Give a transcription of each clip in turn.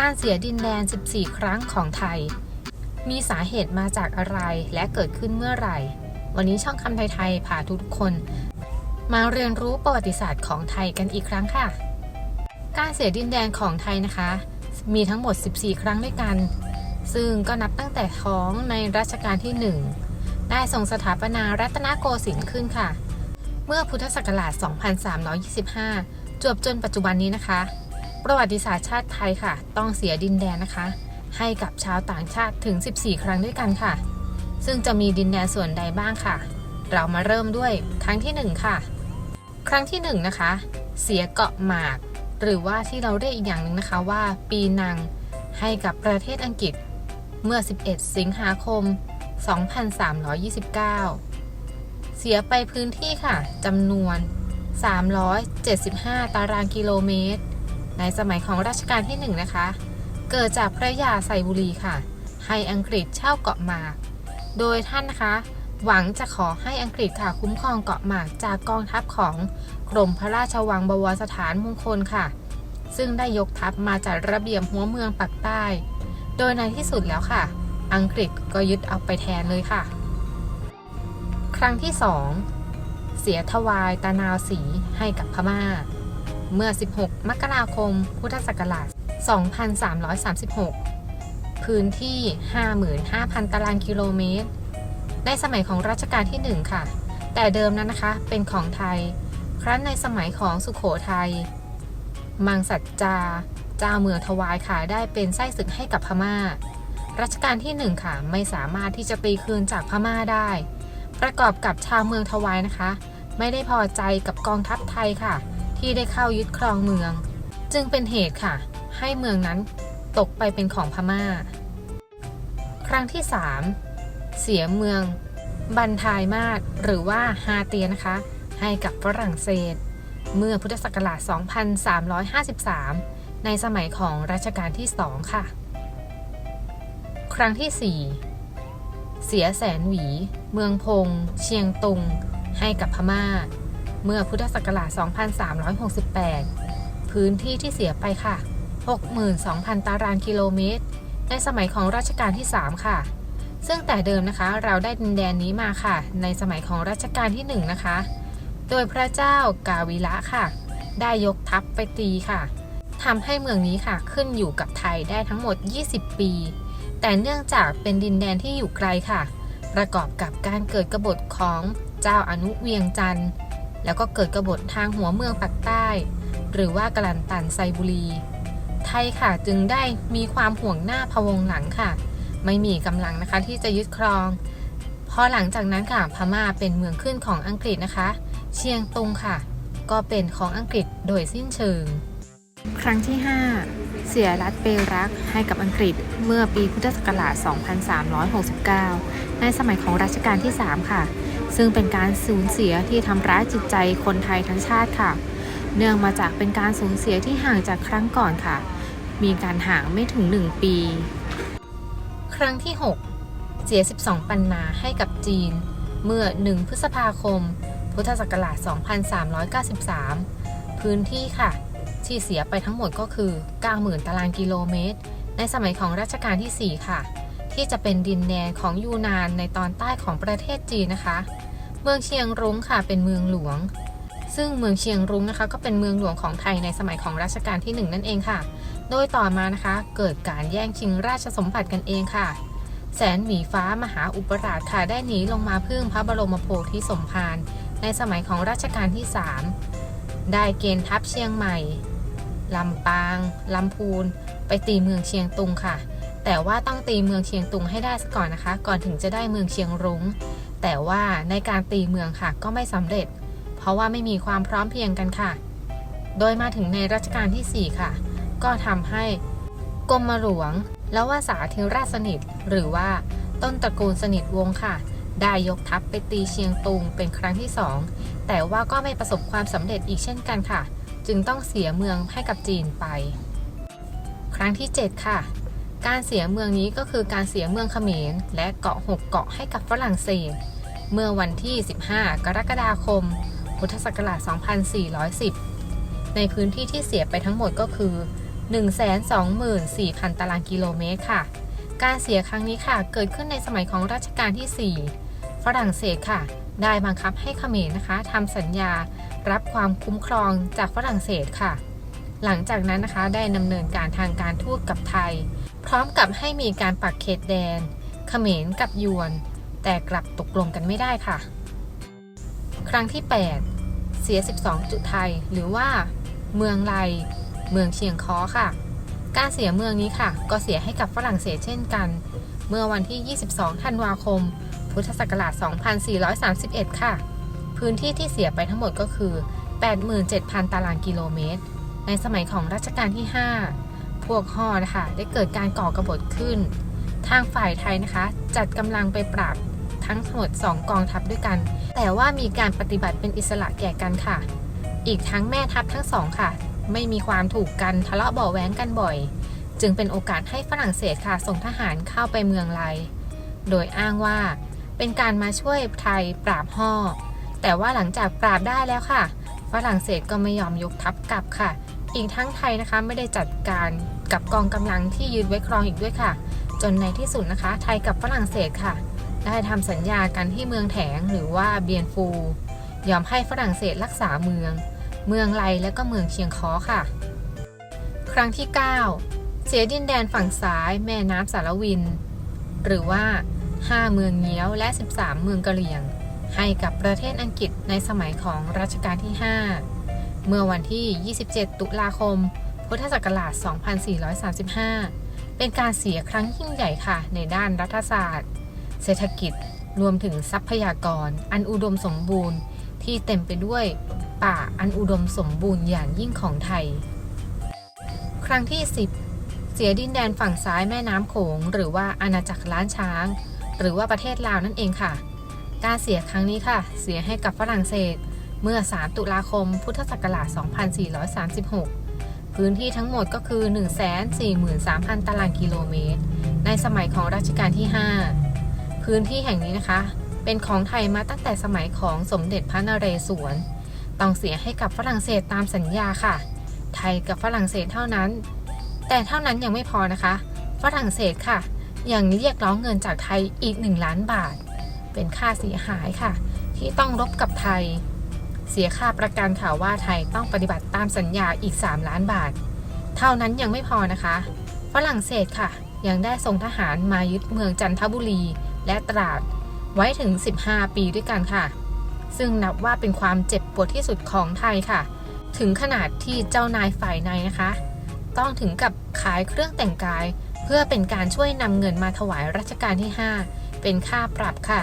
การเสียดินแดน 14 ครั้งของไทย มีสาเหตุมาจากอะไรและเกิดขึ้นเมื่อไหร่ วันนี้ช่องคำไทยๆพาทุกคน มาเรียนรู้ประวัติศาสตร์ของไทยกันอีกครั้งค่ะ การเสียดินแดนของไทยนะคะ มีทั้งหมด 14 ครั้งด้วยกัน ซึ่งก็นับตั้งแต่ท้องในรัชกาลที่ 1 ได้ทรงสถาปนารัตนโกสินทร์ขึ้นค่ะ เมื่อพุทธศักราช 2325 จวบจนปัจจุบันนี้นะคะ ประวัติศาสตร์ชาติไทยค่ะ ต้องเสียดินแดนนะคะ ให้กับชาวต่างชาติถึง 14 ครั้งด้วยกันค่ะ ซึ่งจะมีดินแดนส่วนใดบ้างค่ะ เรามาเริ่มด้วยครั้งที่ 1 ค่ะ ครั้งที่ 1 นะคะ เสียเกาะหมาก หรือว่าที่เราเรียกอีกอย่างหนึ่งนะคะว่า ปีนังให้กับประเทศอังกฤษเมื่อ 11 สิงหาคม 2329 เสียไปพื้นที่ค่ะจำนวน 375 ตารางกิโลเมตร ในสมัยของรัชกาลที่1นะคะ เกิดจากพระยาไซบุรีค่ะ ให้อังกฤษเช่าเกาะหมาก โดยท่านนะคะ หวังจะขอให้อังกฤษค่ะคุ้มครองเกาะหมากจากกองทัพของกรมพระราชวังบวรสถานมงคลค่ะ ซึ่งได้ยกทัพมาจัดระเบียบหัวเมืองปักใต้ โดยในที่สุดแล้วค่ะ อังกฤษก็ยึดเอาไปแทนเลยค่ะ ครั้งที่ 2 เสียทวายตานาวสีให้กับพม่า เมื่อ 16 มกราคม พุทธศักราช 2336 พื้นที่ 55,000 ตารางกิโลเมตร ในสมัยของรัชกาลที่ 1 ค่ะ แต่เดิมนั้นนะคะ เป็นของไทย ครั้นในสมัยของสุขโขทัย มังสัจจา เจ้าเมืองทวายค่ะ ได้เป็นไส้ศึกให้กับพม่า รัชกาลที่ 1 ค่ะ ไม่สามารถที่จะตีคืนจากพม่าได้ ประกอบกับชาวเมืองทวายนะคะ ไม่ได้พอใจกับกองทัพไทยค่ะ ที่ได้เข้ายึดครองเมือง จึงเป็นเหตุค่ะ ให้เมืองนั้นตกไปเป็นของพม่า ครั้งที่ 3 เสียเมือง บันทายมาศหรือว่าฮาเตียนะคะ ให้กับฝรั่งเศส เมื่อพุทธศักราช 2353 ในสมัยของรัชกาลที่ 2 ค่ะ ครั้งที่ 4 เสียแสนหวี เมืองพง เชียงตุง ให้กับพม่า เมื่อพุทธศักราช 2368 พื้นที่ที่เสียไปค่ะ 62,000 ตารางกิโลเมตร ในสมัยของรัชกาลที่ 3 ค่ะ ซึ่งแต่เดิมนะคะเราได้ดินแดนนี้มาค่ะ ในสมัยของรัชกาลที่ 1 นะคะ โดยพระเจ้ากาวิละค่ะ ได้ยกทัพไปตีค่ะทำให้เมืองนี้ค่ะขึ้นอยู่กับไทยได้ทั้งหมด 20 ปี แต่เนื่องจากเป็นดินแดนที่อยู่ไกลค่ะ ประกอบกับการเกิดกบฏของเจ้าอนุเวียงจันทร์ แล้วก็เกิดกบฏทางหัวเมืองปักใต้ หรือว่ากลันตันไซบุรี ไทยค่ะจึงได้มีความห่วงหน้าพวงหลังค่ะ ไม่มีกำลังนะคะที่จะยึดครอง พอหลังจากนั้นค่ะพม่าเป็นเมืองขึ้นของอังกฤษนะคะ เชียงตุงค่ะ ก็เป็นของอังกฤษโดยสิ้นเชิง ครั้งที่ 5 เสียรัฐเปรักให้กับอังกฤษเมื่อปีพุทธศักราช 2369 ในสมัยของรัชกาลที่ 3 ค่ะ ซึ่งเป็นการสูญเสียที่ทำร้ายจิตใจคนไทยทั้งชาติค่ะ เนื่องมาจากเป็นการสูญเสียที่ห่างจากครั้งก่อนค่ะ มีการห่างไม่ถึง 1 ปี ครั้งที่ 6 เสีย 12 ปันนาให้กับจีน เมื่อ 1 พฤษภาคม พุทธศักราช 2393 พื้นที่ค่ะ ที่เสียไปทั้งหมดก็คือ 90,000 ตารางกิโลเมตร ในสมัยของรัชกาลที่ 4 ค่ะที่จะเป็นดินแดนของยูนานในตอนใต้ของประเทศจีนนะคะ เมืองเชียงรุ้งค่ะเป็นเมืองหลวง ซึ่งเมืองเชียงรุ้งนะคะ ก็เป็นเมืองหลวงของไทยในสมัยของรัชกาลที่ 1 นั่นเองค่ะ โดยต่อมานะคะ เกิดการแย่งชิงราชสมบัติกันเองค่ะ แสนหมีฟ้ามหาอุปราชค่ะได้หนีลงมาพึ่งพระบรมโพธิสมภารในสมัยของรัชกาลที่ 3 ได้เกณฑ์ทัพเชียงใหม่ลำปางลำพูน ไปตีเมืองเชียงตุงค่ะ แต่ว่าต้องตีเมืองเชียงตุงให้ได้ซะก่อนนะคะ ก่อนถึงจะได้เมืองเชียงรุง้ง แต่ว่าในการตีเมืองค่ะก็ไม่สำเร็จ เพราะว่าไม่มีความพร้อมเพียงกันค่ะ โดยมาถึงในรัชกาลที่ 4 ค่ะ ก็ทำให้กรมหลวงแล้วว่าสาธิราชสนิท หรือว่าต้นตระกูลสนิทวงศ์ค่ะ ได้ยกทัพไปตีเชียงตุงเป็นครั้งที่ 2 แต่ว่าก็ไม่ประสบความสำเร็จอีกเช่นกันค่ะ จึงต้องเสียเมืองให้กับจีนไป ครั้งที่ 7 ค่ะ การเสียเมืองนี้ก็คือการเสียเมืองเขมรและเกาะ6เกาะให้กับฝรั่งเศส เมื่อวันที่ 15 กรกฎาคม พุทธศักราช 2410 ในพื้นที่ที่เสียไปทั้งหมดก็คือ 124,000 ตารางกิโลเมตรค่ะ การเสียครั้งนี้ค่ะ เกิดขึ้นในสมัยของรัชกาลที่ 4 ฝรั่งเศสค่ะ ได้บังคับให้เขมรนะคะทำสัญญารับความคุ้มครองจากฝรั่งเศสค่ะ หลังจากนั้นนะคะได้ดำเนินการทางการทูตกับไทย พร้อมกับให้มีการปักเขตแดน เขมรกับยวน แต่กลับตกลงกันไม่ได้ค่ะ ครั้งที่ 8 เสีย 12 จุดไทย หรือว่า เมืองไลเมืองเชียงคอค่ะ การเสียเมืองนี้ค่ะ ก็เสียให้กับฝรั่งเศสเช่นกัน เมื่อวันที่ 22 ธันวาคม พุทธศักราช 2431 ค่ะ พื้นที่ที่เสียไปทั้งหมดก็คือ 87,000 ตารางกิโลเมตร ในสมัยของรัชกาลที่ 5 พวกฮอนะคะได้เกิดการก่อกรบฏขึ้น ทางฝ่ายไทยนะคะ จัดกำลังไปปราบ ทั้งหมด 2 กองทัพด้วยกัน แต่ว่ามีการปฏิบัติเป็นอิสระแก่กันค่ะ อีกทั้งแม่ทัพทั้งสองค่ะ ไม่มีความถูกกันทะเลาะเบาะแว้งกันบ่อย จึงเป็นโอกาสให้ฝรั่งเศสค่ะส่งทหารเข้าไปเมืองไลโดยอ้างว่า เป็นการมาช่วยไทยปราบห่อแต่ว่าหลังจากปราบได้แล้วค่ะ ฝรั่งเศสก็ไม่ยอมยกทัพกลับค่ะ อีกทั้งไทยนะคะไม่ได้จัดการกับกองกำลังที่ยืนไว้ครองอีกด้วยค่ะ จนในที่สุดนะคะ ไทยกับฝรั่งเศสค่ะ ได้ทำสัญญากันที่เมืองแถงหรือว่าเบียนฟู ยอมให้ฝรั่งเศสรักษาเมือง เมืองไลและก็เมืองเชียงคอค่ะ ครั้งที่ 9 เสียดินแดนฝั่งซ้ายแม่น้ำสารวิน หรือว่า 5 เมืองเงี้ยวและ 13 เมืองกะเหรี่ยง ให้กับประเทศอังกฤษในสมัยของรัชกาลที่ 5 เมื่อวันที่ 27 ตุลาคม พุทธศักราช 2435 เป็นการเสียครั้งยิ่งใหญ่ค่ะในด้านรัฐศาสตร์ เศรษฐกิจรวมถึงทรัพยากร อันอุดมสมบูรณ์ที่เต็มไปด้วยป่าอันอุดมสมบูรณ์อย่างยิ่งของไทย ครั้งที่ 10 เสียดินแดนฝั่งซ้ายแม่น้ำโขง หรือว่าอาณาจักรล้านช้าง หรือว่าประเทศลาวนั่นเองค่ะ การเสียครั้งนี้ค่ะ เสียให้กับฝรั่งเศสเมื่อ 3 ตุลาคม พุทธศักราช 2436 พื้นที่ทั้งหมดก็คือ 143,000 ตารางกิโลเมตร ในสมัยของรัชกาลที่ 5 พื้นที่แห่งนี้นะคะ เป็นของไทยมาตั้งแต่สมัยของสมเด็จพระนเรศวร ต้องเสียให้กับฝรั่งเศสตามสัญญาค่ะ ไทยกับฝรั่งเศสเท่านั้น แต่เท่านั้นยังไม่พอนะคะ ฝรั่งเศสค่ะ ยังเรียกร้องเงินจากไทยอีก 1 ล้านบาท เป็นค่าเสียหายค่ะ ที่ต้องรบกับไทย เสียค่าประกันข่าวว่าไทยต้องปฏิบัติตามสัญญาอีก 3 ล้านบาท เท่านั้นยังไม่พอนะคะ ฝรั่งเศสค่ะยังได้ส่งทหารมายึดเมืองจันทบุรี และตราดไว้ถึง 15 ปีด้วยกันค่ะ ซึ่งนับว่าเป็นความเจ็บปวดที่สุดของไทยค่ะ ถึงขนาดที่เจ้านายฝ่ายในนะคะ ต้องถึงกับขายเครื่องแต่งกาย เพื่อเป็นการช่วยนำเงินมาถวายรัชกาลที่ 5 เป็นค่าปรับค่ะ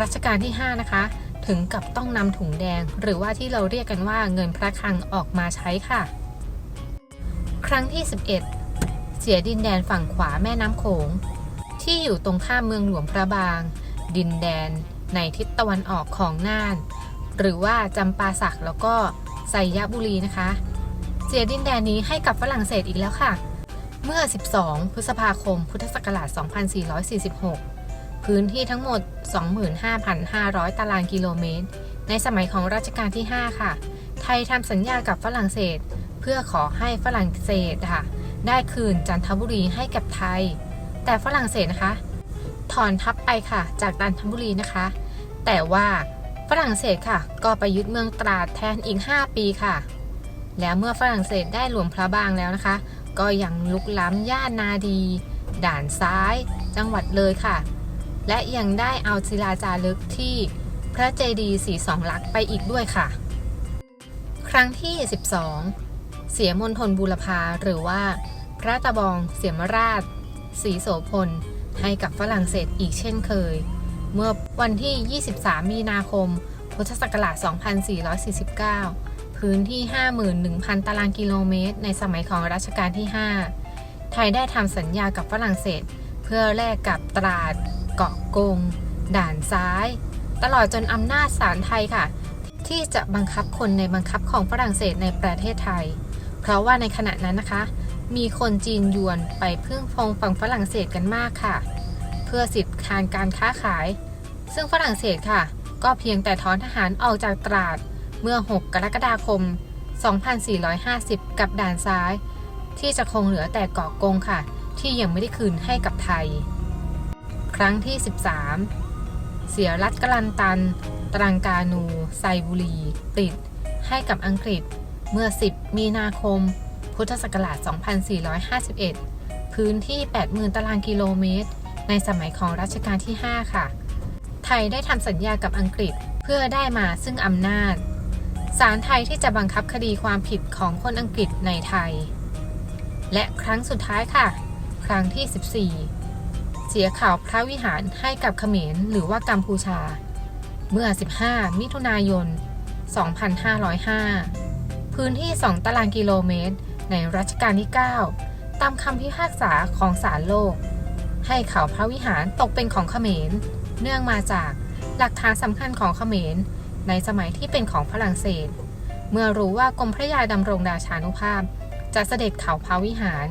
รัชกาลที่ 5 นะคะ ถึงกับต้องนำถุงแดง หรือว่าที่เราเรียกกันว่าเงินพระคลังออกมาใช้ค่ะ ครั้งที่ 11 เสียดินแดนฝั่งขวาแม่น้ำโขง ที่อยู่ตรงข้ามเมืองหลวงพระบาง ดินแดนในทิศตะวันออกของน่าน หรือว่าจำปาสักแล้วก็ไซยบุรีนะคะ เสียดินแดนนี้ให้กับฝรั่งเศสอีกแล้วค่ะ เมื่อ 12 พฤษภาคม พุทธศักราช 2446 พื้นที่ทั้งหมด 25,500 ตารางกิโลเมตร ในสมัยของรัชกาลที่ 5 ค่ะ ไทยทำสัญญากับฝรั่งเศส เพื่อขอให้ฝรั่งเศสค่ะ ได้คืนจันทบุรีให้กับไทย แต่ฝรั่งเศสนะคะ ถอนทัพไปค่ะ จากจันทบุรีนะคะ แต่ว่าฝรั่งเศสค่ะ ก็ไปยึดเมืองตราดแทนอีก 5 ปีค่ะ แล้วเมื่อฝรั่งเศสได้หลวงพระบางแล้วนะคะ ก็ยังลุกล้ำย่านนาดี ด่านซ้าย จังหวัดเลยค่ะ และยังได้เอาศิลาจารึกที่พระเจดีย์สีสองลักษ์ไปอีกด้วยค่ะ ครั้งที่ 12 เสียมณฑลบูรพาหรือว่า พระตะบองเสียมราช ศรีโสพล ให้กับฝรั่งเศสอีกเช่นเคย เมื่อวันที่ 23 มีนาคม พุทธศักราช 2449 พื้นที่ 51,000 ตารางกิโลเมตร ในสมัยของรัชกาลที่ 5 ไทยได้ทำสัญญากับฝรั่งเศส เพื่อแลกกับตราด เกาะกง ด่านซ้าย ตลอดจนอำนาจศาลไทยค่ะ ที่จะบังคับคนในบังคับของฝรั่งเศสในประเทศไทย เพราะว่าในขณะนั้นนะคะ มีคนจีนยวนไปพึ่งพงฝั่งฝรั่งเศสกันมากค่ะ เพื่อสิทธิการการค้าขาย ซึ่งฝรั่งเศสค่ะ ก็เพียงแต่ถอนทหารออกจากตราดเมื่อ 6 กรกฎาคม 2450 กับด่านซ้าย ที่จะคงเหลือแต่เกาะกงค่ะ ที่ยังไม่ได้คืนให้กับไทย ครั้งที่ 13 เสียรัฐกลันตัน ตรังกานู ไซบุรี ติด ให้กับอังกฤษเมื่อ 10 มีนาคม พุทธศักราช 2451 พื้นที่ 80,000 ตารางกิโลเมตร ในสมัยของรัชกาลที่ 5 ค่ะ ไทยได้ทำสัญญากับอังกฤษเพื่อได้มาซึ่งอำนาจ ศาลไทยที่จะบังคับคดีความผิดของคนอังกฤษในไทย และครั้งสุดท้ายค่ะ ครั้งที่ 14 เสียข่าวพระวิหารให้กับเขมรหรือว่ากัมพูชา เมื่อ 15 มิถุนายน 2505 พื้นที่ 2 ตารางกิโลเมตร ในรัชกาลที่ 9 ตามคำพิพากษาของศาลโลก ให้เขาพระวิหารตกเป็นของเขมร เนื่องมาจากหลักฐานสำคัญของเขมร ในสมัยที่เป็นของฝรั่งเศส เมื่อรู้ว่ากรมพระยาดำรงราชานุภาพ จะเสด็จเขาพระวิหาร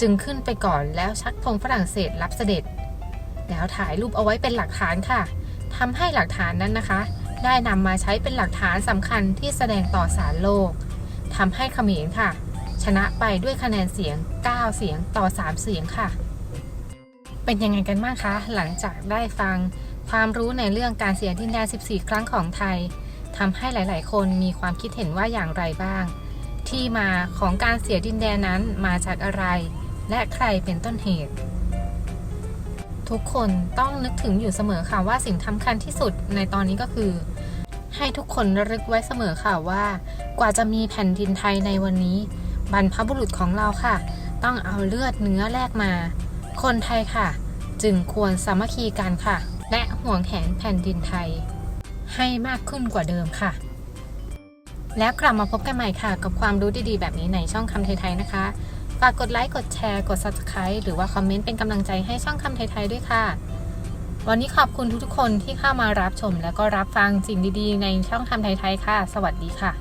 จึงขึ้นไปก่อนแล้วชักธงฝรั่งเศสรับเสด็จ แล้วถ่ายรูปเอาไว้เป็นหลักฐานค่ะทำให้หลักฐานนั้นนะคะ ได้นำมาใช้เป็นหลักฐานสำคัญที่แสดงต่อสารโลกทำให้เขมรค่ะ ชนะไปด้วยคะแนนเสียง 9 เสียงต่อ 3 เสียงค่ะ เป็นยังไงกันบ้างคะ หลังจากได้ฟังความรู้ในเรื่องการเสียดินแดน 14 ครั้งของไทยทำให้หลาย ๆ คนมีความคิดเห็นว่าอย่างไรบ้าง ที่มาของการเสียดินแดนนั้นมาจากอะไร และใครเป็นต้นเหตุ ทุกคนต้องนึกถึงอยู่เสมอค่ะว่าสิ่งสำคัญที่สุดในตอนนี้ก็คือ ให้ทุกคนระลึกไว้เสมอค่ะว่า กว่าจะมีแผ่นดินไทยในวันนี้ บรรพบุรุษของเราค่ะ ต้องเอาเลือดเนื้อแลกมา คนไทยค่ะ จึงควรสามัคคีกันค่ะ และห่วงแหนแผ่นดินไทย ให้มากขึ้นกว่าเดิมค่ะ แล้วกลับมาพบกันใหม่ค่ะ กับความรู้ดีๆ แบบนี้ในช่องคำไทยๆนะคะฝากกดไลค์กดแชร์กด subscribe หรือว่าคอมเมนต์เป็นกำลังใจให้ช่องคำไทยๆด้วยค่ะวันนี้ขอบคุณทุกๆคนที่เข้ามารับชม แล้วก็รับฟังสิ่งดีๆ ในช่องคำไทยๆค่ะ สวัสดีค่ะ